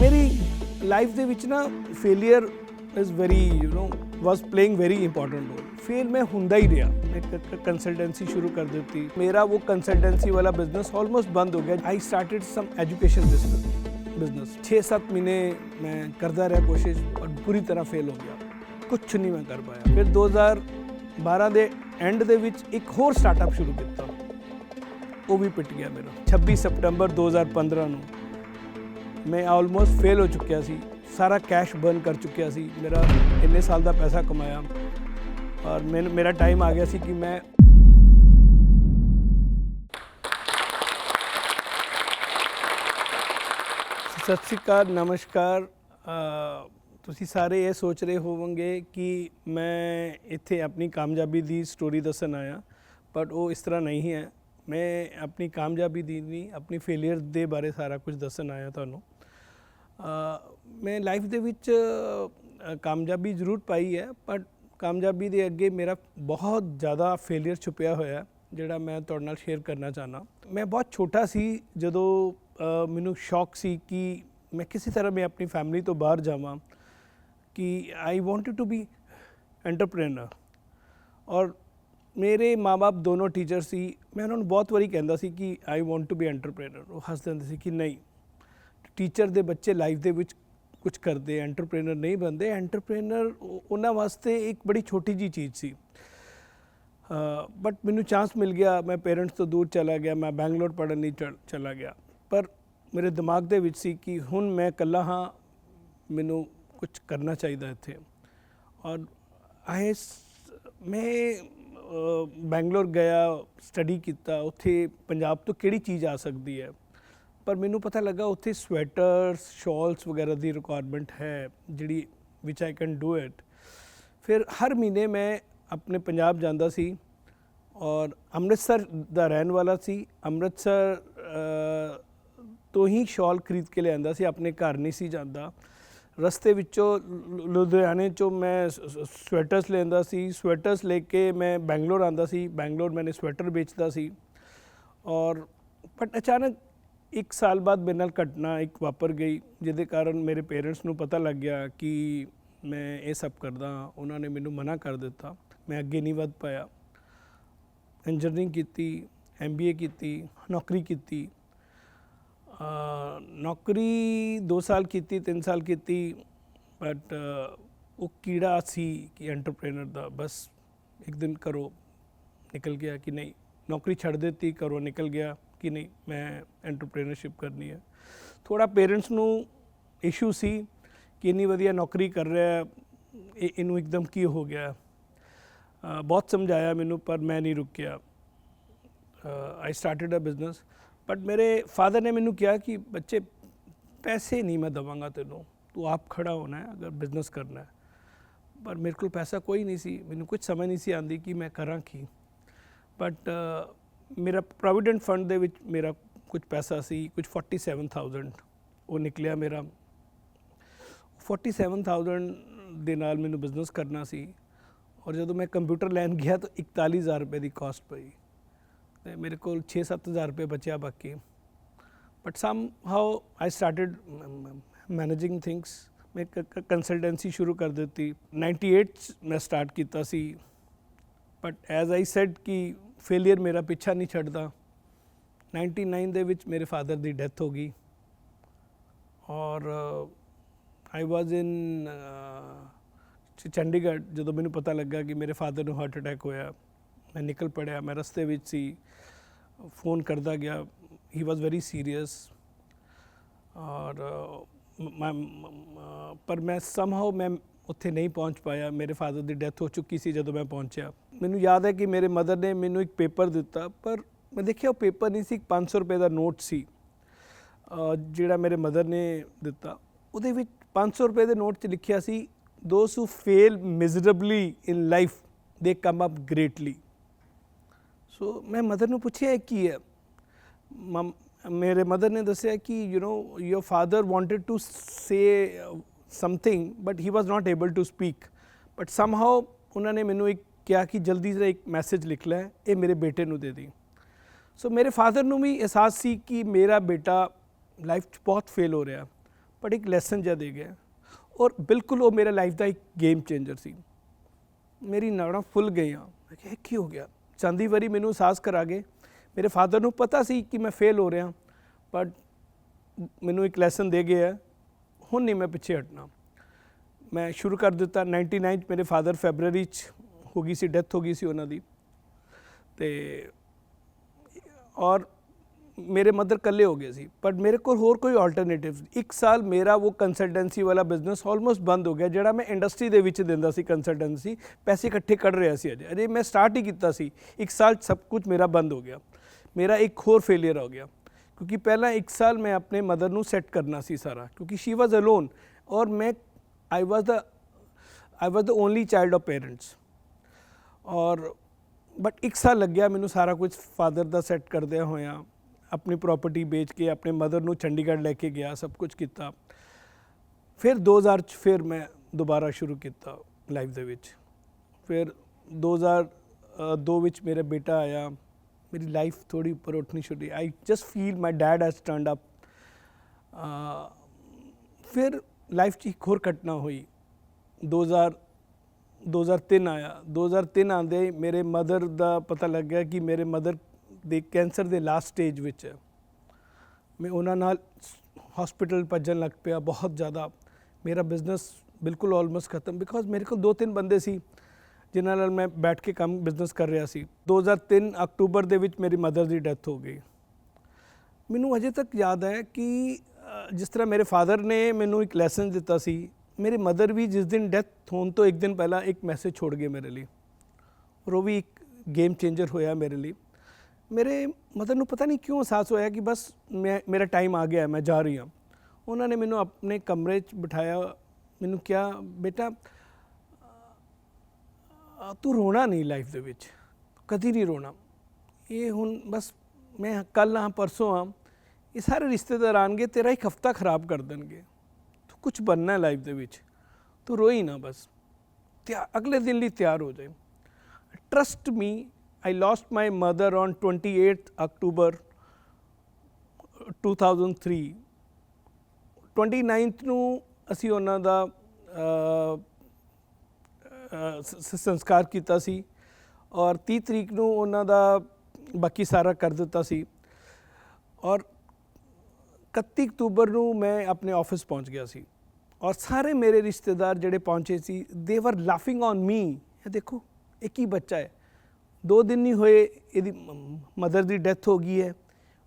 ਮੇਰੀ ਲਾਈਫ ਦੇ ਵਿੱਚ ਨਾ failure is very you know was playing very important role fail ਮੈਂ ਹੁੰਦਾ ਹੀ ਰਿਹਾ। ਮੈਂ ਕੰਸਲਟੈਂਸੀ ਸ਼ੁਰੂ ਕਰ ਦਿੱਤੀ। ਮੇਰਾ ਉਹ ਕੰਸਲਟੈਂਸੀ ਵਾਲਾ ਬਿਜ਼ਨਸ ਆਲਮੋਸਟ ਬੰਦ ਹੋ ਗਿਆ। I started some education business business 6-7 ਮਹੀਨੇ ਮੈਂ ਕਰਦਾ ਰਿਹਾ ਕੋਸ਼ਿਸ਼ ਔਰ ਪੂਰੀ ਤਰ੍ਹਾਂ ਫੇਲ ਹੋ ਗਿਆ। ਕੁਝ ਨਹੀਂ ਮੈਂ ਕਰ ਪਾਇਆ। ਫਿਰ 2012 ਦੇ ਐਂਡ ਦੇ ਵਿੱਚ ਇੱਕ ਹੋਰ ਸਟਾਰਟਅਪ ਸ਼ੁਰੂ ਕੀਤਾ। ਉਹ ਵੀ ਪਿੱਟ ਗਿਆ ਮੇਰਾ। 26 ਸਤੰਬਰ 2015 ਨੂੰ। ਮੈਂ ਆਲਮੋਸਟ ਫੇਲ ਹੋ ਚੁੱਕਿਆ ਸੀ ਸਾਰਾ ਕੈਸ਼ ਬਰਨ ਕਰ ਚੁੱਕਿਆ ਸੀ ਮੇਰਾ ਇੰਨੇ ਸਾਲ ਦਾ ਪੈਸਾ ਕਮਾਇਆ ਔਰ ਮੈਨੂੰ ਮੇਰਾ ਟਾਈਮ ਆ ਗਿਆ ਸੀ ਕਿ ਮੈਂ ਸਤਿ ਸ਼੍ਰੀ ਅਕਾਲ ਨਮਸਕਾਰ ਅ, ਤੁਸੀਂ ਸਾਰੇ ਇਹ ਸੋਚ ਰਹੇ ਹੋਵੋਗੇ ਕਿ ਮੈਂ ਇੱਥੇ ਆਪਣੀ ਕਾਮਯਾਬੀ ਦੀ ਸਟੋਰੀ ਦੱਸਣ ਆਇਆ ਬਟ ਉਹ ਇਸ ਤਰ੍ਹਾਂ ਨਹੀਂ ਹੈ ਮੈਂ ਆਪਣੀ ਕਾਮਯਾਬੀ ਦੀ ਨਹੀਂ ਆਪਣੀ ਫੇਲਿਅਰ ਦੇ ਬਾਰੇ ਸਾਰਾ ਕੁਝ ਦੱਸਣ ਆਇਆ ਤੁਹਾਨੂੰ। ਮੈਂ ਲਾਈਫ ਦੇ ਵਿੱਚ ਕਾਮਯਾਬੀ ਜ਼ਰੂਰ ਪਾਈ ਹੈ ਬਟ ਕਾਮਯਾਬੀ ਦੇ ਅੱਗੇ ਮੇਰਾ ਬਹੁਤ ਜ਼ਿਆਦਾ ਫੇਲਿਅਰ ਛੁਪਿਆ ਹੋਇਆ ਹੈ, ਜਿਹੜਾ ਮੈਂ ਤੁਹਾਡੇ ਨਾਲ ਸ਼ੇਅਰ ਕਰਨਾ ਚਾਹਨਾ ਮੈਂ ਬਹੁਤ ਛੋਟਾ ਸੀ ਜਦੋਂ ਮੈਨੂੰ ਸ਼ੌਕ ਸੀ ਕਿ ਮੈਂ ਕਿਸੇ ਤਰ੍ਹਾਂ ਮੈਂ ਆਪਣੀ ਫੈਮਿਲੀ ਤੋਂ ਬਾਹਰ ਜਾਵਾਂ ਕਿ I wanted to be entrepreneur ਔਰ ਮੇਰੇ ਮਾਪੇ ਦੋਨੋਂ ਟੀਚਰ ਸੀ। ਮੈਂ ਉਹਨਾਂ ਨੂੰ ਬਹੁਤ ਵਾਰੀ ਕਹਿੰਦਾ ਸੀ ਕਿ I want to be entrepreneur ਉਹ ਹੱਸਦੇ ਹੁੰਦੇ ਸੀ ਕਿ ਨਹੀਂ ਟੀਚਰ ਦੇ ਬੱਚੇ ਲਾਈਫ ਦੇ ਵਿੱਚ ਕੁਝ ਕਰਦੇ ਐਂਟਰਪ੍ਰੈਨਰ ਨਹੀਂ ਬਣਦੇ। ਐਂਟਰਪ੍ਰੈਨਰ ਉਹਨਾਂ ਵਾਸਤੇ ਇੱਕ ਬੜੀ ਛੋਟੀ ਜੀ ਚੀਜ਼ ਸੀ। ਬਟ ਮੈਨੂੰ ਚਾਂਸ ਮਿਲ ਗਿਆ। ਮੈਂ ਪੇਰੈਂਟਸ ਤੋਂ ਦੂਰ ਚਲਾ ਗਿਆ। ਮੈਂ ਬੈਂਗਲੌਰ ਪੜ੍ਹਨ ਲਈ ਚਲ- ਚਲਾ ਗਿਆ। ਪਰ ਮੇਰੇ ਦਿਮਾਗ ਦੇ ਵਿੱਚ ਸੀ ਕਿ ਹੁਣ ਮੈਂ ਇਕੱਲਾ ਹਾਂ, ਮੈਨੂੰ ਕੁਝ ਕਰਨਾ ਚਾਹੀਦਾ ਇੱਥੇ। ਔਰ ਆਏ ਮੈਂ ਬੈਂਗਲੌਰ ਗਿਆ ਸਟੱਡੀ ਕੀਤਾ, ਉੱਥੇ ਪੰਜਾਬ ਤੋਂ ਕਿਹੜੀ ਚੀਜ਼ ਆ ਸਕਦੀ ਹੈ? ਪਰ ਮੈਨੂੰ ਪਤਾ ਲੱਗਾ ਉੱਥੇ ਸਵੈਟਰਸ ਸ਼ਾਲਸ ਵਗੈਰਾ ਦੀ ਰਿਕੁਆਇਰਮੈਂਟ ਹੈ, ਜਿਹੜੀ ਵਿਚ ਆਈ ਕੈਨ ਡੂ ਇਟ ਫਿਰ ਹਰ ਮਹੀਨੇ ਮੈਂ ਆਪਣੇ ਪੰਜਾਬ ਜਾਂਦਾ ਸੀ ਔਰ ਅੰਮ੍ਰਿਤਸਰ ਦਾ ਰਹਿਣ ਵਾਲਾ ਸੀ। ਅੰਮ੍ਰਿਤਸਰ ਤੋਂ ਹੀ ਸ਼ਾਲ ਖਰੀਦ ਕੇ ਲਿਆਂਦਾ ਸੀ, ਆਪਣੇ ਘਰ ਨਹੀਂ ਸੀ ਜਾਂਦਾ। ਰਸਤੇ ਵਿੱਚੋਂ ਲੁ- ਲੁਧਿਆਣੇ ਚੋਂ ਮੈਂ ਸਵੈਟਰਸ ਲੈਂਦਾ ਸੀ। ਸਵੈਟਰਸ ਲੈ ਕੇ ਮੈਂ ਬੈਂਗਲੌਰ ਆਂਦਾ ਸੀ। ਬੈਂਗਲੌਰ ਮੈਨੇ ਸਵੈਟਰ ਵੇਚਦਾ ਸੀ। ਔਰ ਬਟ ਅਚਾਨਕ ਇੱਕ ਸਾਲ ਬਾਅਦ ਮੇਰੇ ਨਾਲ ਘਟਨਾ ਇੱਕ ਵਾਪਰ ਗਈ, ਜਿਹਦੇ ਕਾਰਨ ਮੇਰੇ ਪੇਰੈਂਟਸ ਨੂੰ ਪਤਾ ਲੱਗ ਗਿਆ ਕਿ ਮੈਂ ਇਹ ਸਭ ਕਰਦਾ ਹਾਂ। ਉਹਨਾਂ ਨੇ ਮੈਨੂੰ ਮਨਾ ਕਰ ਦਿੱਤਾ। ਮੈਂ ਅੱਗੇ ਨਹੀਂ ਵਧ ਪਾਇਆ। ਇੰਜੀਨੀਅਰਿੰਗ ਕੀਤੀ ਐਮਬੀਏ ਕੀਤੀ, ਨੌਕਰੀ ਕੀਤੀ। ਨੌਕਰੀ 2 ਸਾਲ ਕੀਤੀ 3 ਸਾਲ ਕੀਤੀ ਬਟ ਉਹ ਕੀੜਾ ਸੀ ਕਿ ਐਂਟਰਪ੍ਰੈਨਰ ਦਾ ਬਸ ਇੱਕ ਦਿਨ ਕਰੋ ਨਿਕਲ ਗਿਆ ਕਿ ਨਹੀਂ ਨੌਕਰੀ ਛੱਡ ਦਿੱਤੀ ਕਰੋ ਨਿਕਲ ਗਿਆ ਕਿ ਨਹੀਂ ਮੈਂ ਐਂਟਰਪ੍ਰੈਨਰਸ਼ਿਪ ਕਰਨੀ ਹੈ ਥੋੜਾ ਪੇਰੈਂਟਸ ਨੂੰ ਇਸ਼ੂ ਸੀ ਕਿ ਇੰਨੀ ਵਧੀਆ ਨੌਕਰੀ ਕਰ ਰਿਹਾ ਇਹ ਇਹਨੂੰ ਇੱਕਦਮ ਕੀ ਹੋ ਗਿਆ ਬਹੁਤ ਸਮਝਾਇਆ ਮੈਨੂੰ ਪਰ ਮੈਂ ਨਹੀਂ ਰੁਕਿਆ I started a business but ਮੇਰੇ ਫਾਦਰ ਨੇ ਮੈਨੂੰ ਕਿਹਾ ਕਿ ਬੱਚੇ, ਪੈਸੇ ਨਹੀਂ ਮੈਂ ਦਵਾਂਗਾ ਤੈਨੂੰ। ਤੂੰ ਆਪ ਖੜਾ ਹੋਣਾ ਹੈ, ਅਗਰ ਬਿਜ਼ਨਸ ਕਰਨਾ ਹੈ। ਪਰ ਮੇਰੇ ਕੋਲ ਪੈਸਾ ਕੋਈ ਨਹੀਂ ਸੀ। ਮੈਨੂੰ ਕੁਝ ਸਮਝ ਨਹੀਂ ਸੀ ਆਂਦੀ ਕਿ ਮੈਂ ਕਰਾਂ ਕੀ। ਬਟ ਮੇਰਾ ਪ੍ਰੋਵੀਡੈਂਟ ਫੰਡ ਦੇ ਵਿੱਚ ਮੇਰਾ ਕੁਝ ਪੈਸਾ ਸੀ ਕੁਝ 47000 ਉਹ ਨਿਕਲਿਆ ਮੇਰਾ। 47000 ਦੇ ਨਾਲ ਮੈਨੂੰ ਬਿਜ਼ਨਸ ਕਰਨਾ ਸੀ। ਔਰ ਜਦੋਂ ਮੈਂ ਕੰਪਿਊਟਰ ਲੈਣ ਗਿਆ ਤਾਂ 41000 ਰੁਪਏ ਦੀ ਕਾਸਟ ਪਈ। ਤੇ ਮੇਰੇ ਕੋਲ 6-7000 ਰੁਪਏ ਬਚਿਆ ਬਾਕੀ। But somehow I started managing things ਮੈਂ ਕੰਸਲਟੈਂਸੀ ਸ਼ੁਰੂ ਕਰ ਦਿੱਤੀ। 98 'ਚ ਮੈਂ ਸਟਾਰਟ ਕੀਤਾ ਸੀ। ਬਟ ਐਜ਼ ਆਈ ਸੈਡ ਕਿ ਫੇਲਿਅਰ ਮੇਰਾ ਪਿੱਛਾ ਨਹੀਂ ਛੱਡਦਾ। 99 ਦੇ ਵਿੱਚ ਮੇਰੇ ਫਾਦਰ ਦੀ ਡੈਥ ਹੋ ਗਈ। ਔਰ ਆਈ ਵਾਸ ਇਨ ਚੰਡੀਗੜ੍ਹ ਜਦੋਂ ਮੈਨੂੰ ਪਤਾ ਲੱਗਾ ਕਿ ਮੇਰੇ ਫਾਦਰ ਨੂੰ ਹਾਰਟ ਅਟੈਕ ਹੋਇਆ। ਮੈਂ ਨਿਕਲ ਪੜਿਆ, ਮੈਂ ਰਸਤੇ ਵਿੱਚ ਸੀ, ਫੋਨ ਕਰਦਾ ਗਿਆ ਹੀ ਵਾਸ ਵੈਰੀ ਸੀਰੀਅਸ ਔਰ ਮੈਂ ਪਰ ਮੈਂ ਸਮਹਾਉ ਮੈਂ ਉੱਥੇ ਨਹੀਂ ਪਹੁੰਚ ਪਾਇਆ, ਮੇਰੇ ਫਾਦਰ ਦੀ ਡੈਥ ਹੋ ਚੁੱਕੀ ਸੀ ਜਦੋਂ ਮੈਂ ਪਹੁੰਚਿਆ। ਮੈਨੂੰ ਯਾਦ ਹੈ ਕਿ ਮੇਰੇ ਮਦਰ ਨੇ ਮੈਨੂੰ ਇੱਕ ਪੇਪਰ ਦਿੱਤਾ, ਪਰ ਮੈਂ ਦੇਖਿਆ ਉਹ ਪੇਪਰ ਨਹੀਂ ਸੀ, ਇੱਕ 500 ਰੁਪਏ ਦਾ ਨੋਟ ਸੀ ਜਿਹੜਾ ਮੇਰੇ ਮਦਰ ਨੇ ਦਿੱਤਾ। ਉਹਦੇ ਵਿੱਚ 500 ਰੁਪਏ ਦੇ ਨੋਟ 'ਚ ਲਿਖਿਆ ਸੀ ਦੋਸ ਹੂ ਫੇਲ ਮਿਜ਼ਰੇਬਲੀ ਇਨ ਲਾਈਫ ਦੇ ਕਮ ਅਪ ਗ੍ਰੇਟਲੀ ਸੋ ਮੈਂ ਮਦਰ ਨੂੰ ਪੁੱਛਿਆ ਇਹ ਕੀ ਹੈ ਮਮ ਮੇਰੇ ਮਦਰ ਨੇ ਦੱਸਿਆ ਕਿ you know your father wanted to say something but he was not able to speak but somehow ਉਹਨਾਂ ਨੇ ਮੈਨੂੰ ਇੱਕ ਕਿਹਾ ਕਿ ਜਲਦੀ ਜਰਾ ਇੱਕ ਮੈਸੇਜ ਲਿਖ ਲੈ ਇਹ ਮੇਰੇ ਬੇਟੇ ਨੂੰ ਦੇ ਦੇ ਸੋ ਮੇਰੇ ਫਾਦਰ ਨੂੰ ਵੀ ਅਹਿਸਾਸ ਸੀ ਕਿ ਮੇਰਾ ਬੇਟਾ ਲਾਈਫ 'ਚ ਬਹੁਤ ਫੇਲ ਹੋ ਰਿਹਾ ਬਟ ਇੱਕ ਲੈਸਨ ਜਿਹਾ ਦੇ ਗਿਆ ਔਰ ਬਿਲਕੁਲ ਉਹ ਮੇਰੇ ਲਾਈਫ ਦਾ ਇੱਕ ਗੇਮ ਚੇਂਜਰ ਸੀ ਮੇਰੀ ਨਾੜਾਂ ਫੁੱਲ ਗਈਆਂ ਮੈਂ ਕਿਹਾ ਇਹ ਕੀ ਹੋ ਗਿਆ ਚਾਂਦੀ ਵਾਰੀ ਮੈਨੂੰ ਅਹਿਸਾਸ ਕਰਾ ਗਏ। ਮੇਰੇ ਫਾਦਰ ਨੂੰ ਪਤਾ ਸੀ ਕਿ ਮੈਂ ਫੇਲ ਹੋ ਰਿਹਾ ਬਟ ਮੈਨੂੰ ਇੱਕ ਲੈਸਨ ਦੇ ਗਿਆ ਹੁਣ ਨਹੀਂ ਮੈਂ ਪਿੱਛੇ ਹਟਣਾ। ਮੈਂ ਸ਼ੁਰੂ ਕਰ ਦਿੱਤਾ 99 'ਚ ਮੇਰੇ ਫਾਦਰ ਫੈਬਰਰੀ ਚ ਹੋ ਗਈ ਸੀ, ਡੈਥ ਹੋ ਗਈ ਸੀ ਉਹਨਾਂ ਦੀ। ਤੇ ਔਰ ਮੇਰੇ ਮਦਰ ਇਕੱਲੇ ਹੋ ਗਏ ਸੀ ਪਰ ਮੇਰੇ ਕੋਲ ਹੋਰ ਕੋਈ ਆਲਟਰਨੇਟਿਵ ਇੱਕ ਸਾਲ ਮੇਰਾ ਉਹ ਕੰਸਲਟੈਂਸੀ ਵਾਲਾ ਬਿਜ਼ਨਸ ਆਲਮੋਸਟ ਬੰਦ ਹੋ ਗਿਆ ਜਿਹੜਾ ਮੈਂ ਇੰਡਸਟਰੀ ਦੇ ਵਿੱਚ ਦਿੰਦਾ ਸੀ ਕੰਸਲਟੈਂਸੀ ਪੈਸੇ ਇਕੱਠੇ ਕੱਢ ਰਿਹਾ ਸੀ ਅਜੇ ਅਜੇ ਮੈਂ ਸਟਾਰਟ ਹੀ ਕੀਤਾ ਸੀ ਇੱਕ ਸਾਲ ਸਭ ਕੁਝ ਮੇਰਾ ਬੰਦ ਹੋ ਗਿਆ ਮੇਰਾ ਇੱਕ ਹੋਰ ਫੇਲਿਅਰ ਹੋ ਗਿਆ ਕਿਉਂਕਿ ਪਹਿਲਾਂ ਇੱਕ ਸਾਲ ਮੈਂ ਆਪਣੇ ਮਦਰ ਨੂੰ ਸੈੱਟ ਕਰਨਾ ਸੀ ਸਾਰਾ ਕਿਉਂਕਿ ਸ਼ੀ ਵਾਜ਼ ਅਲੋਨ ਔਰ ਮੈਂ I was the I was the only child of parents ਔਰ ਬਟ ਇੱਕ ਸਾਲ ਲੱਗਿਆ ਮੈਨੂੰ ਸਾਰਾ ਕੁਝ ਫਾਦਰ ਦਾ ਸੈੱਟ ਕਰਦਿਆਂ ਹੋਇਆ ਆਪਣੀ ਪ੍ਰਾਪਰਟੀ ਵੇਚ ਕੇ ਆਪਣੇ ਮਦਰ ਨੂੰ ਚੰਡੀਗੜ੍ਹ ਲੈ ਕੇ ਗਿਆ, ਸਭ ਕੁਝ ਕੀਤਾ। ਫਿਰ 2000 ਚ ਫਿਰ ਮੈਂ ਦੁਬਾਰਾ ਸ਼ੁਰੂ ਕੀਤਾ ਲਾਈਫ ਦੇ ਵਿੱਚ। ਫਿਰ 2002 ਵਿੱਚ ਮੇਰਾ ਬੇਟਾ ਆਇਆ, ਮੇਰੀ ਲਾਈਫ ਥੋੜੀ ਉੱਪਰ ਉੱਠਣੀ ਸ਼ੁਰੂ I just feel my dad has stand up ਫਿਰ ਲਾਈਫ 'ਚ ਇੱਕ ਹੋਰ ਘਟਨਾ ਹੋਈ। 2000 2003 ਆਇਆ। 2003 ਆਂਦੇ ਮੇਰੇ ਮਦਰ ਦਾ ਪਤਾ ਲੱਗਿਆ ਕਿ ਮੇਰੇ ਮਦਰ ਦੇ ਕੈਂਸਰ ਦੇ ਲਾਸਟ ਸਟੇਜ ਵਿੱਚ ਹੈ। ਮੈਂ ਉਹਨਾਂ ਨਾਲ ਹਸਪੀਟਲ ਭੱਜਣ ਲੱਗ ਪਿਆ, ਬਹੁਤ ਜ਼ਿਆਦਾ। ਮੇਰਾ ਬਿਜ਼ਨਸ ਬਿਲਕੁਲ ਆਲਮੋਸਟ ਖਤਮ ਬਿਕੋਜ਼ ਮੇਰੇ ਕੋਲ ਦੋ ਤਿੰਨ ਬੰਦੇ ਸੀ, ਜਿਨ੍ਹਾਂ ਨਾਲ ਮੈਂ ਬੈਠ ਕੇ ਕੰਮ ਬਿਜ਼ਨਸ ਕਰ ਰਿਹਾ ਸੀ। 2003 ਅਕਤੂਬਰ ਦੇ ਵਿੱਚ ਮੇਰੀ ਮਦਰ ਦੀ ਡੈਥ ਹੋ ਗਈ। ਮੈਨੂੰ ਅਜੇ ਤੱਕ ਯਾਦ ਹੈ ਕਿ ਜਿਸ ਤਰ੍ਹਾਂ ਮੇਰੇ ਫਾਦਰ ਨੇ ਮੈਨੂੰ ਇੱਕ ਲੈਸਨ ਦਿੱਤਾ ਸੀ, ਮੇਰੇ ਮਦਰ ਵੀ ਜਿਸ ਦਿਨ ਡੈਥ ਹੋਣ ਤੋਂ ਇੱਕ ਦਿਨ ਪਹਿਲਾਂ ਇੱਕ ਮੈਸੇਜ ਛੋੜ ਗਏ ਮੇਰੇ ਲਈ। ਔਰ ਉਹ ਵੀ ਇੱਕ ਗੇਮ ਚੇਂਜਰ ਹੋਇਆ ਮੇਰੇ ਲਈ। ਮੇਰੇ ਮਦਰ ਨੂੰ ਪਤਾ ਨਹੀਂ ਕਿਉਂ ਅਹਿਸਾਸ ਹੋਇਆ ਕਿ ਬਸ ਮੈਂ ਮੇਰਾ ਟਾਈਮ ਆ ਗਿਆ ਹੈ, ਮੈਂ ਜਾ ਰਹੀ ਹਾਂ ਉਹਨਾਂ ਨੇ ਮੈਨੂੰ ਆਪਣੇ ਕਮਰੇ 'ਚ ਬਿਠਾਇਆ ਮੈਨੂੰ ਕਿਹਾ ਬੇਟਾ ਅ, ਤੂੰ ਰੋਣਾ ਨਹੀਂ ਲਾਈਫ ਦੇ ਵਿੱਚ ਕਦੀ ਨਹੀਂ ਰੋਣਾ ਇਹ ਹੁਣ ਬਸ ਮੈਂ ਕੱਲ ਆ ਪਰਸੋਂ ਆ ਇਹ ਸਾਰੇ ਰਿਸ਼ਤੇਦਾਰ ਆਣਗੇ ਤੇਰਾ ਇੱਕ ਹਫਤਾ ਖਰਾਬ ਕਰ ਦੇਣਗੇ ਤੂੰ ਕੁਝ ਬਣਨਾ ਹੈ ਲਾਈਫ ਦੇ ਵਿੱਚ ਤੂੰ ਰੋਈ ਨਾ ਬਸ ਤਿਆ ਅਗਲੇ ਦਿਨ ਲਈ ਤਿਆਰ ਹੋ ਜਾਏ trust me I lost my mother on 28 ਅਕਤੂਬਰ 2003 29th ਨੂੰ ਅਸੀਂ ਉਹਨਾਂ ਦਾ ਸੰਸਕਾਰ ਕੀਤਾ ਸੀ ਔਰ 30 ਤਰੀਕ ਨੂੰ ਉਹਨਾਂ ਦਾ ਬਾਕੀ ਸਾਰਾ ਕਰ ਦਿੱਤਾ ਸੀ ਔਰ 31 ਅਕਤੂਬਰ ਨੂੰ ਮੈਂ ਆਪਣੇ ਆਫਿਸ ਪਹੁੰਚ ਗਿਆ ਸੀ ਔਰ ਸਾਰੇ ਮੇਰੇ ਰਿਸ਼ਤੇਦਾਰ ਜਿਹੜੇ ਪਹੁੰਚੇ ਸੀ ਦੇ ਵਰ ਲਾਫਿੰਗ ਔਨ ਮੀ ਇਹ ਦੇਖੋ ਇਹ ਕੀ ਬੱਚਾ ਹੈ। ਦੋ ਦਿਨ ਨਹੀਂ ਹੋਏ, ਇਹਦੀ ਮਦਰ ਦੀ ਡੈਥ ਹੋ ਗਈ ਹੈ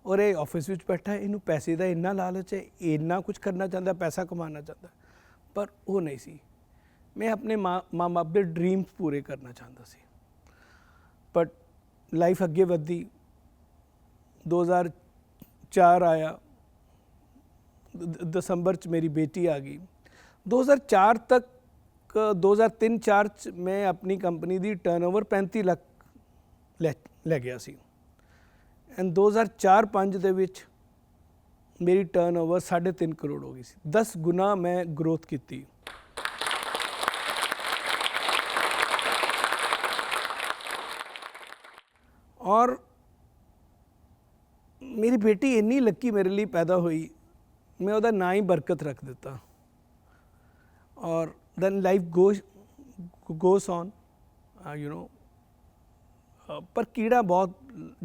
ਔਰ ਇਹ ਆਫਿਸ ਵਿੱਚ ਬੈਠਾ ਹੈ, ਇਹਨੂੰ ਪੈਸੇ ਦਾ ਇੰਨਾ ਲਾਲਚ ਹੈ, ਇੰਨਾ ਕੁਝ ਕਰਨਾ ਚਾਹੁੰਦਾ, ਪੈਸਾ ਕਮਾਉਣਾ ਚਾਹੁੰਦਾ, ਪਰ ਉਹ ਨਹੀਂ ਸੀ। ਮੈਂ ਆਪਣੇ ਮਾਂ ਮਾਂ ਬਾਪ ਦੇ ਡ੍ਰੀਮਸ ਪੂਰੇ ਕਰਨਾ ਚਾਹੁੰਦਾ ਸੀ। ਬਟ ਲਾਈਫ ਅੱਗੇ ਵਧੀ 2004 ਆਇਆ, ਦ- ਦ- ਦਸੰਬਰ ਚ ਮੇਰੀ ਬੇਟੀ ਆ ਗਈ। 2004 ਤੱਕ 2003 4 ਚ ਮੈਂ ਆਪਣੀ ਕੰਪਨੀ ਦੀ ਟਰਨਓਵਰ 35 ਲੱਖ ਲੈ ਗਿਆ ਸੀ। ਐਂਡ 2004 5 ਦੇ ਵਿੱਚ ਮੇਰੀ ਟਰਨਓਵਰ 3.5 ਕਰੋੜ ਹੋ ਗਈ ਸੀ। 10 ਗੁਣਾ ਮੈਂ ਗਰੋਥ ਕੀਤੀ। ਔਰ ਮੇਰੀ ਬੇਟੀ ਇੰਨੀ ਲੱਕੀ ਮੇਰੇ ਲਈ ਪੈਦਾ ਹੋਈ, ਮੈਂ ਉਹਦਾ ਨਾਂ ਹੀ ਬਰਕਤ ਰੱਖ ਦਿੱਤਾ। ਔਰ then life goes goes on you know ਪਰ ਕੀੜਾ ਬਹੁਤ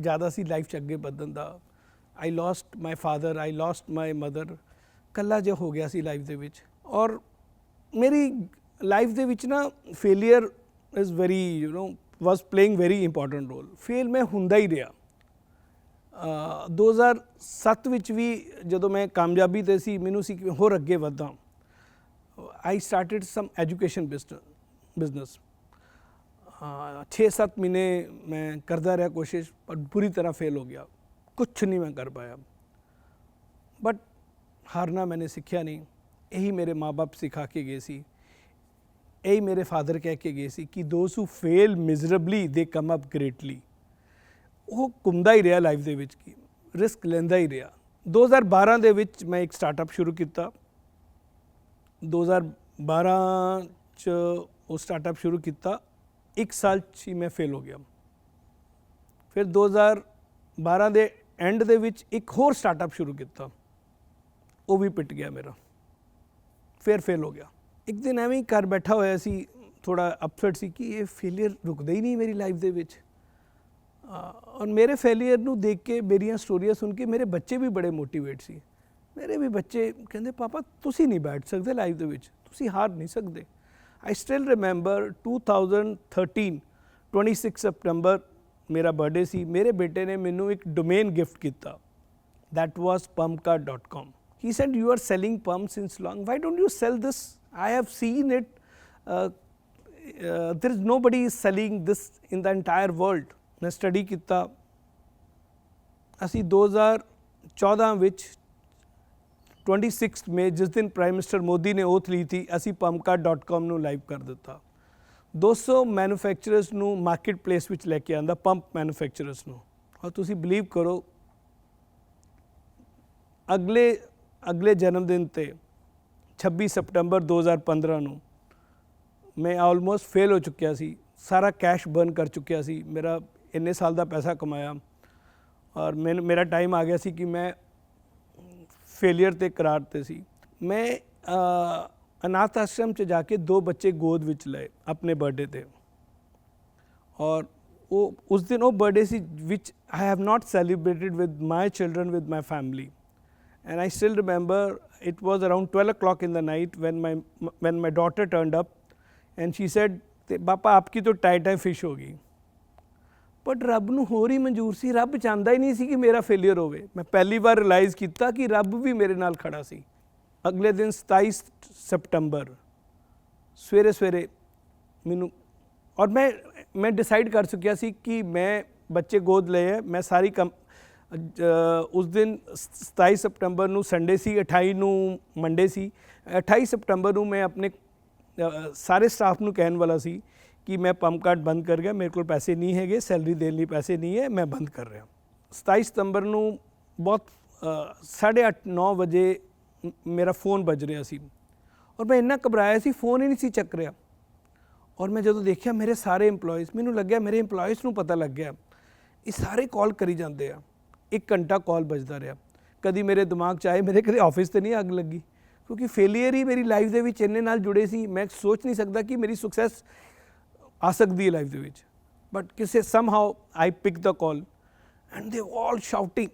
ਜ਼ਿਆਦਾ ਸੀ ਲਾਈਫ ਚ ਅੱਗੇ ਵਧਣ ਦਾ। I lost my father I lost my mother ਕੱਲਾ ਜਿਹਾ ਹੋ ਗਿਆ ਸੀ ਲਾਈਫ ਦੇ ਵਿੱਚ। ਔਰ ਮੇਰੀ ਲਾਈਫ ਦੇ ਵਿੱਚ ਨਾ failure is very you know was playing very important role fail ਮੈਂ ਹੁੰਦਾ ਹੀ ਰਿਹਾ। ਅ, 2007 ਵਿੱਚ ਵੀ ਜਦੋਂ ਮੈਂ ਕਾਮਯਾਬੀ ਤੇ ਸੀ ਮੈਨੂੰ ਸੀ ਕਿ ਹੋਰ ਅੱਗੇ ਵਧਾਂ। I started some education business 6-7 ਮਹੀਨੇ ਮੈਂ ਕਰਦਾ ਰਿਹਾ ਕੋਸ਼ਿਸ਼ ਪਰ ਪੂਰੀ ਤਰ੍ਹਾਂ ਫੇਲ ਹੋ ਗਿਆ ਕੁਝ ਨਹੀਂ ਮੈਂ ਕਰ ਪਾਇਆ ਬਟ ਹਾਰਨਾ ਮੈਨੇ ਸਿੱਖਿਆ ਨਹੀਂ ਇਹੀ ਮੇਰੇ ਮਾਪੇ ਸਿਖਾ ਕੇ ਗਏ ਸੀ ਇਹੀ ਮੇਰੇ ਫਾਦਰ ਕਹਿ ਕੇ ਗਏ ਸੀ ਕਿ ਦੋਸ ਹੂ ਫੇਲ ਮਿਜ਼ਰੇਬਲੀ ਦੇ ਕਮ ਅਪ ਗ੍ਰੇਟਲੀ ਉਹ ਘੁੰਮਦਾ ਹੀ ਰਿਹਾ ਲਾਈਫ ਦੇ ਵਿੱਚ ਕੀ ਰਿਸਕ ਲੈਂਦਾ ਹੀ ਰਿਹਾ 2012 ਦੇ ਵਿੱਚ ਮੈਂ ਇੱਕ ਸਟਾਰਟਅਪ ਸ਼ੁਰੂ ਕੀਤਾ 2012 ਚ ਉਹ ਸਟਾਰਟਅਪ ਸ਼ੁਰੂ ਕੀਤਾ ਇੱਕ ਸਾਲ ਚ ਹੀ ਮੈਂ ਫੇਲ ਹੋ ਗਿਆ। ਫਿਰ 2012 ਦੇ ਐਂਡ ਦੇ ਵਿੱਚ ਇੱਕ ਹੋਰ ਸਟਾਰਟਅਪ ਸ਼ੁਰੂ ਕੀਤਾ। ਉਹ ਵੀ ਪਿਟ ਗਿਆ ਮੇਰਾ। ਫਿਰ ਫੇਲ ਹੋ ਗਿਆ। ਇੱਕ ਦਿਨ ਐਵੇਂ ਹੀ ਘਰ ਬੈਠਾ ਹੋਇਆ ਸੀ ਥੋੜਾ ਅਪਸੈਟ ਸੀ ਕਿ ਇਹ ਫੇਲਿਅਰ ਰੁਕਦਾ ਹੀ ਨਹੀਂ ਮੇਰੀ ਲਾਈਫ ਦੇ ਵਿੱਚ। ਔਰ ਮੇਰੇ ਫੇਲਿਅਰ ਨੂੰ ਦੇਖ ਕੇ ਮੇਰੀਆਂ ਸਟੋਰੀਆਂ ਸੁਣ ਕੇ ਮੇਰੇ ਬੱਚੇ ਵੀ ਬੜੇ ਮੋਟੀਵੇਟ ਸੀ। ਮੇਰੇ ਵੀ ਬੱਚੇ ਕਹਿੰਦੇ, ਪਾਪਾ, ਤੁਸੀਂ ਨਹੀਂ ਬੈਠ ਸਕਦੇ ਲਾਈਫ ਦੇ ਵਿੱਚ। ਤੁਸੀਂ ਹਾਰ ਨਹੀਂ ਸਕਦੇ। ਆਈ ਸਟਿਲ ਰਿਮੈਂਬਰ 2013 26 ਸਪਟੈਂਬਰ ਮੇਰਾ ਬਰਥਡੇ ਸੀ ਮੇਰੇ ਬੇਟੇ ਨੇ ਮੈਨੂੰ ਇੱਕ ਡੋਮੇਨ ਗਿਫਟ ਕੀਤਾ that was pumpcar.com. He said, You are selling pumps since long. Why don't you sell this? I have seen it. Uh, uh, there is nobody is selling this in the entire world. ਮੈਂ study ਕੀਤਾ ਅਸੀਂ 2014 ਵਿੱਚ 26 ਮਈ ਜਿਸ ਦਿਨ prime minister Modi ਨੇ ਓਥ ਲਈ ਸੀ ਅਸੀਂ pumpcar.com ਨੂੰ ਲਾਈਵ ਕਰ ਦਿੱਤਾ। 200 ਮੈਨੂਫੈਕਚਰਰਸ ਨੂੰ ਮਾਰਕੀਟ ਪਲੇਸ ਵਿੱਚ ਲੈ ਕੇ ਆਂਦਾ ਪੰਪ ਮੈਨੂਫੈਕਚਰਰਸ ਨੂੰ। ਔਰ ਤੁਸੀਂ ਬਲੀਵ ਕਰੋ, ਅਗਲੇ ਅਗਲੇ ਜਨਮ ਦਿਨ ਤੇ 26 ਸਪਟੈਂਬਰ 2015 ਨੂੰ, ਮੈਂ ਆਲਮੋਸਟ ਫੇਲ ਹੋ ਚੁੱਕਿਆ ਸੀ। ਸਾਰਾ ਕੈਸ਼ ਬਰਨ ਕਰ ਚੁੱਕਿਆ ਸੀ। ਮੇਰਾ ਇੰਨੇ ਸਾਲ ਦਾ ਪੈਸਾ ਕਮਾਇਆ। ਔਰ ਮੈਨੂੰ, ਮੇਰਾ ਟਾਈਮ ਆ ਗਿਆ ਸੀ ਕਿ ਮੈਂ फेलीयर ਤੇ ਕਰਾਰ ਤੇ ਸੀ ਮੈਂ ਅਨਾਥ ਆਸ਼ਰਮ ਚ ਜਾ ਕੇ ਦੋ ਬੱਚੇ ਗੋਦ ਵਿੱਚ ਲਏ ਆਪਣੇ और वो, उस दिन वो बर्थडे से which I have not celebrated with my children with my family and I still remember it was around twelve o'clock in the night when my when my daughter turned up and she said पापा, आपकी तो टाइट टाई फ़िश होगी। But ਰੱਬ ਨੂੰ ਹੋਰ ਹੀ ਮਨਜ਼ੂਰ ਸੀ। ਰੱਬ ਚਾਹੁੰਦਾ ਹੀ ਨਹੀਂ ਸੀ ਕਿ ਮੇਰਾ ਫੇਲਿਅਰ ਹੋਵੇ। ਮੈਂ ਪਹਿਲੀ ਵਾਰ ਰਿਅਲਾਈਜ਼ ਕੀਤਾ ਕਿ ਰੱਬ ਵੀ ਮੇਰੇ ਨਾਲ ਖੜਾ ਸੀ। ਅਗਲੇ ਦਿਨ 27 ਸਪਟੰਬਰ ਸਵੇਰੇ ਸਵੇਰੇ ਮੈਨੂੰ ਔਰ ਮੈਂ ਮੈਂ ਡਿਸਾਈਡ ਕਰ ਚੁੱਕਿਆ ਸੀ ਕਿ ਮੈਂ ਬੱਚੇ ਗੋਦ ਲਏ ਹੈ। ਮੈਂ ਸਾਰੀ ਕੰਮ ਉਸ ਦਿਨ 27 ਸਪਟੰਬਰ ਨੂੰ ਸੰਡੇ ਸੀ 28 ਨੂੰ ਮੰਡੇ ਸੀ। 28 ਸਪਟੰਬਰ ਨੂੰ ਮੈਂ ਆਪਣੇ ਸਾਰੇ ਸਟਾਫ ਨੂੰ ਕਹਿਣ ਵਾਲਾ ਸੀ ਕਿ ਮੈਂ ਪੰਪ ਕਾਰਡ ਬੰਦ ਕਰ ਗਿਆ, ਮੇਰੇ ਕੋਲ ਪੈਸੇ ਨਹੀਂ ਹੈਗੇ, ਸੈਲਰੀ ਦੇਣ ਲਈ ਪੈਸੇ ਨਹੀਂ ਹੈ, ਮੈਂ ਬੰਦ ਕਰ ਰਿਹਾ। 27 ਸਤੰਬਰ ਨੂੰ ਬਹੁਤ 8:30 9 ਵਜੇ ਮੇਰਾ ਫੋਨ ਵੱਜ ਰਿਹਾ ਸੀ। ਔਰ ਮੈਂ ਇੰਨਾ ਘਬਰਾਇਆ ਸੀ, ਫੋਨ ਹੀ ਨਹੀਂ ਸੀ ਚੱਕ ਰਿਹਾ। ਔਰ ਮੈਂ ਜਦੋਂ ਦੇਖਿਆ ਮੇਰੇ ਸਾਰੇ EMPLOYEES, ਮੈਨੂੰ ਲੱਗਿਆ ਮੇਰੇ EMPLOYEES ਨੂੰ ਪਤਾ ਲੱਗ ਗਿਆ। ਇਹ ਸਾਰੇ ਕਾਲ ਕਰੀ ਜਾਂਦੇ ਆ। ਇੱਕ ਘੰਟਾ ਕਾਲ ਵੱਜਦਾ ਰਿਹਾ। ਕਦੀ ਮੇਰੇ ਦਿਮਾਗ 'ਚ ਆਏ, ਮੇਰੇ ਕਦੇ ਆਫਿਸ ਤੇ ਨਹੀਂ ਅੱਗ ਲੱਗੀ। ਕਿਉਂਕਿ ਫੇਲਿਅਰ ਹੀ ਮੇਰੀ ਲਾਈਫ ਦੇ ਵਿੱਚ ਇੰਨੇ ਨਾਲ ਜੁੜੇ ਸੀ, ਮੈਂ ਸੋਚ ਨਹੀਂ ਸਕਦਾ ਕਿ ਮੇਰੀ ਸਕਸੈਸ ਆ ਸਕਦੀ ਹੈ ਲਾਈਫ ਦੇ ਵਿੱਚ ਬਟ ਕਿਸੇ ਸਮਹਾਉ ਆਈ ਪਿਕ ਦਾ ਕਾਲ ਐਂਡ ਦੇ ਆਲ ਸ਼ਾਊਟਿੰਗ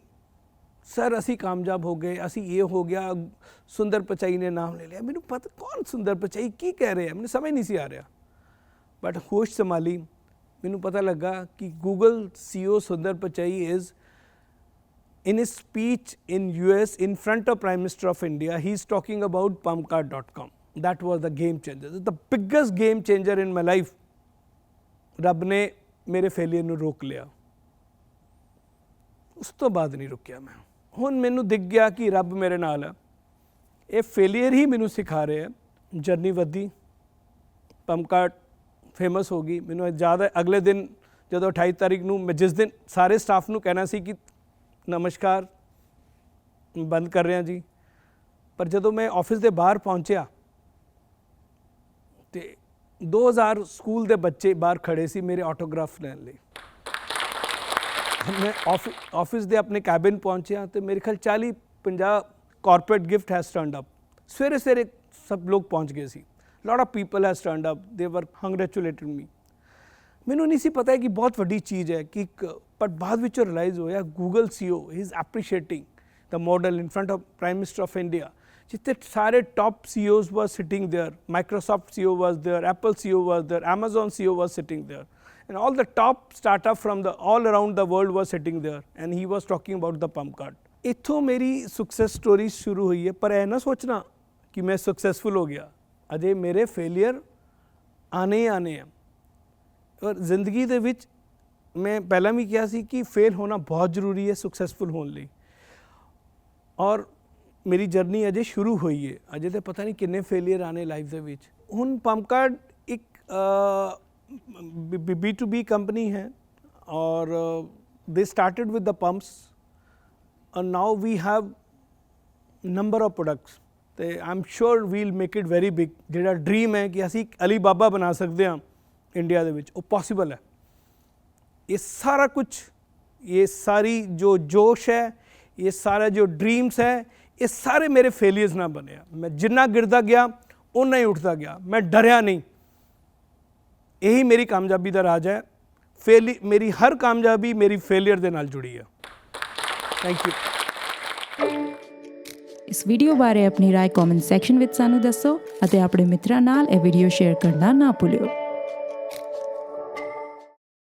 ਸਰ ਅਸੀਂ ਕਾਮਯਾਬ ਹੋ ਗਏ ਅਸੀਂ ਇਹ ਹੋ ਗਿਆ ਸੁੰਦਰ ਪਚਾਈ ਨੇ ਨਾਮ ਲੈ ਲਿਆ ਮੈਨੂੰ ਪਤਾ ਕੌਣ ਸੁੰਦਰ ਪਚਾਈ ਕੀ ਕਹਿ ਰਿਹਾ ਮੈਨੂੰ ਸਮਝ ਨਹੀਂ ਸੀ ਆ ਰਿਹਾ ਬਟ ਹੋਸ਼ ਸੰਭਾਲੀ ਮੈਨੂੰ ਪਤਾ ਲੱਗਾ ਕਿ Google CEO Sundar Pichai is in his speech in US in front of Prime Minister of India, he's talking about pumpcard.com. That was the game changer. The biggest game changer in my life. ਰੱਬ ਨੇ ਮੇਰੇ failure ਨੂੰ ਰੋਕ ਲਿਆ। ਉਸ ਤੋਂ ਬਾਅਦ ਨਹੀਂ ਰੁਕਿਆ ਮੈਂ। ਹੁਣ ਮੈਨੂੰ ਦਿਖ ਗਿਆ ਕਿ ਰੱਬ ਮੇਰੇ ਨਾਲ ਹੈ ਇਹ ਫੇਲੀਅਰ ਹੀ ਮੈਨੂੰ ਸਿਖਾ ਰਿਹਾ ਹੈ। ਜਰਨੀ ਵਧੀ। ਪੰਪਕਾਰਟ ਫੇਮਸ ਹੋ ਗਈ। ਮੈਨੂੰ ਜ਼ਿਆਦਾ ਅਗਲੇ ਦਿਨ ਜਦੋਂ 28 ਤਾਰੀਖ ਨੂੰ ਮੈਂ ਜਿਸ ਦਿਨ ਸਾਰੇ ਸਟਾਫ ਨੂੰ ਕਹਿਣਾ ਸੀ ਕਿ ਨਮਸਕਾਰ, ਬੰਦ ਕਰ ਰਿਹਾ ਜੀ। ਪਰ ਜਦੋਂ ਮੈਂ ਆਫਿਸ ਦੇ ਬਾਹਰ ਪਹੁੰਚਿਆ ਤੇ 2000 ਸਕੂਲ ਦੇ ਬੱਚੇ ਬਾਹਰ ਖੜੇ ਸੀ ਮੇਰੇ ਆਟੋਗ੍ਰਾਫ ਲੈਣ ਲਈ ਮੈਂ ਆਫਿਸ ਦੇ ਆਪਣੇ ਕੈਬਿਨ ਪਹੁੰਚਿਆ ਤੇ ਮੇਰੇ ਖਿਆਲ 40 50 corporate gift has turned up ਸਵੇਰੇ ਸਵੇਰੇ ਸਭ ਲੋਕ ਪਹੁੰਚ ਗਏ ਸੀ lot of people has turned up they were congratulated ਮੀ ਮੈਨੂੰ ਨਹੀਂ ਸੀ ਪਤਾ ਕਿ ਬਹੁਤ ਵੱਡੀ ਚੀਜ਼ ਹੈ ਕਿ ਪਰ ਬਾਅਦ ਵਿੱਚ ਰਿਅਲਾਈਜ਼ ਹੋਇਆ Google CEO he is appreciating the model in front of prime minister of India ਜਿੱਥੇ ਸਾਰੇ top CEOs was sitting there Microsoft CEO was there Apple CEO was there Amazon CEO was sitting there and all the top startup from the all around the world was sitting there and he was talking about the pump card ਇੱਥੋਂ ਮੇਰੀ success story ਸ਼ੁਰੂ ਹੋਈ ਹੈ ਪਰ ਇਹ ਨਾ ਸੋਚਣਾ ਕਿ ਮੈਂ ਸਕਸੈਸਫੁਲ ਹੋ ਗਿਆ ਅਜੇ ਮੇਰੇ ਫੇਲਿਅਰ ਆਨੇ ਹੀ ਆਨੇ ਆ ਔਰ ਜ਼ਿੰਦਗੀ ਦੇ ਵਿੱਚ ਮੈਂ ਪਹਿਲਾਂ ਵੀ ਕਿਹਾ ਸੀ ਕਿ ਫੇਲ ਹੋਣਾ ਬਹੁਤ ਜ਼ਰੂਰੀ ਹੈ ਸਕਸੈਸਫੁਲ ਹੋਣ ਲਈ ਔਰ ਮੇਰੀ ਜਰਨੀ ਅਜੇ ਸ਼ੁਰੂ ਹੋਈ ਹੈ ਅਜੇ ਤੇ ਪਤਾ ਨਹੀਂ ਕਿੰਨੇ ਫੇਲਿਅਰ ਆਨੇ ਲਾਈਫ ਦੇ ਵਿੱਚ। ਹੁਣ ਪੰਪ ਕਾਰਡ ਇੱਕ ਬੀ ਟੂ ਬੀ ਕੰਪਨੀ ਹੈ ਔਰ they started with the pumps and now we have number of products ਤੇ I'm sure we'll make it very big ਜਿਹੜਾ ਡ੍ਰੀਮ ਹੈ ਕਿ ਅਸੀਂ ਇੱਕ ਅਲੀ ਬਾਬਾ ਬਣਾ ਸਕਦੇ ਹਾਂ ਇੰਡੀਆ ਦੇ ਵਿੱਚ। ਉਹ ਪੋਸੀਬਲ ਹੈ। ਇਹ ਸਾਰਾ ਕੁਝ ਇਹ ਸਾਰੀ ਜੋ ਜੋਸ਼ ਹੈ, ਇਹ ਸਾਰਾ ਜੋ ਡ੍ਰੀਮਸ ਹੈ ਇਹ ਸਾਰੇ ਮੇਰੇ ਫੇਲਿਅਰਸ ਨਾਲ ਬਣਿਆ ਮੈਂ ਜਿੰਨਾ ਗਿਰਦਾ ਗਿਆ ਉਨਾ ਹੀ ਉੱਠਦਾ ਗਿਆ ਮੈਂ ਡਰਿਆ ਨਹੀਂ ਇਹੀ ਮੇਰੀ ਕਾਮਯਾਬੀ ਦਾ ਰਾਜ ਹੈ ਫੇਲੀ ਮੇਰੀ ਹਰ ਕਾਮਯਾਬੀ ਮੇਰੀ ਫੇਲਿਅਰ ਦੇ ਨਾਲ ਜੁੜੀ ਹੈ ਥੈਂਕ ਯੂ ਇਸ ਵੀਡੀਓ ਬਾਰੇ ਆਪਣੀ رائے ਕਮੈਂਟ ਸੈਕਸ਼ਨ ਵਿੱਚ ਸਾਨੂੰ ਦੱਸੋ ਅਤੇ ਆਪਣੇ ਮਿੱਤਰਾਂ ਨਾਲ ਇਹ ਵੀਡੀਓ ਸ਼ੇਅਰ ਕਰਨਾ ਨਾ ਭੁੱਲਿਓ